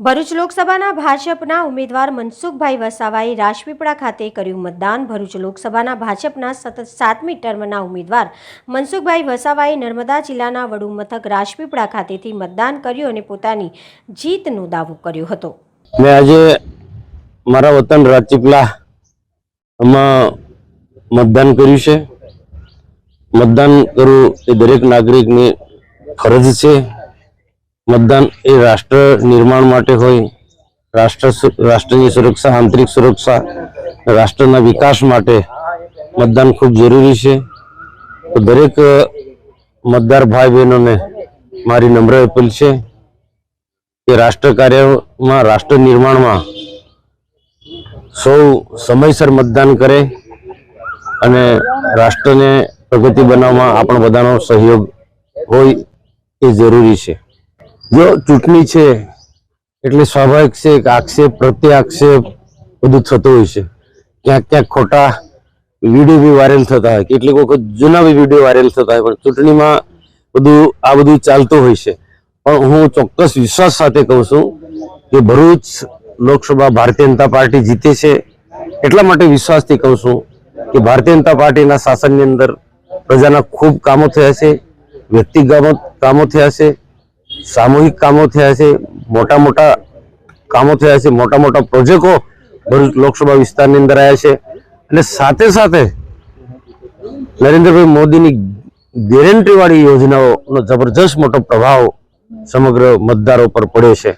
ભરૂચ લોકસભાના ભાજપના ઉમેદવાર મનસુખભાઈ વસાવાએ રાજપીપળા ખાતે કર્યું મતદાન. ભરૂચ લોકસભાના ભાજપના સતત સાતમી ટર્મના ઉમેદવાર મનસુખભાઈ વસાવાએ નર્મદા જિલ્લાના વડુ મથક રાજપીપળા ખાતેથી મતદાન કર્યું અને પોતાની જીતનો દાવો કર્યો હતો. મેં આજે મારા વતન રાજપીપળામાં મતદાન કર્યું છે. મતદાન કરવું એ દરેક નાગરિકની ફરજ છે. મતદાન એ રાષ્ટ્ર નિર્માણ માટે હોય. રાષ્ટ્ર રાષ્ટ્રની સુરક્ષા, આંતરિક સુરક્ષા, રાષ્ટ્રના વિકાસ માટે મતદાન ખૂબ જરૂરી છે. તો દરેક મતદાર ભાઈ બહેનોને મારી નમ્ર અપીલ છે કે રાષ્ટ્ર કાર્યમાં, રાષ્ટ્ર નિર્માણમાં સૌ સમયસર મતદાન કરે અને રાષ્ટ્રને પ્રગતિ બનાવવામાં આપણા બધાનો સહયોગ હોય એ જરૂરી છે. જો ચૂંટણી છે, એટલે સ્વાભાવિક છે કે આક્ષેપ પ્રત્યે આક્ષેપ બધું થતું હોય છે. ક્યાંક ક્યાંક ખોટા વીડિયો બી વાયરલ થતા હોય, કેટલીક વખત જૂના બી વીડિયો વાયરલ થતા હોય, પણ ચૂંટણીમાં બધું, આ બધું ચાલતું હોય છે. પણ હું ચોક્કસ વિશ્વાસ સાથે કહું છું કે ભરૂચ લોકસભા ભારતીય જનતા પાર્ટી જીતે છે, એટલા માટે વિશ્વાસથી કહું છું કે ભારતીય જનતા પાર્ટીના શાસનની અંદર પ્રજાના ખૂબ કામો થયા છે, વ્યક્તિગત કામો થયા છે સામૂહિક કામો થયા છે, મોટા મોટા કામો થયા છે, મોટા મોટા પ્રોજેક્ટો ભરૂચ લોકસભા વિસ્તારની અંદર આવ્યા છે. અને સાથે સાથે નરેન્દ્રભાઈ મોદીની ગેરંટી વાળી યોજનાઓનો જબરજસ્ત મોટો પ્રભાવ સમગ્ર મતદારો પર પડ્યો છે.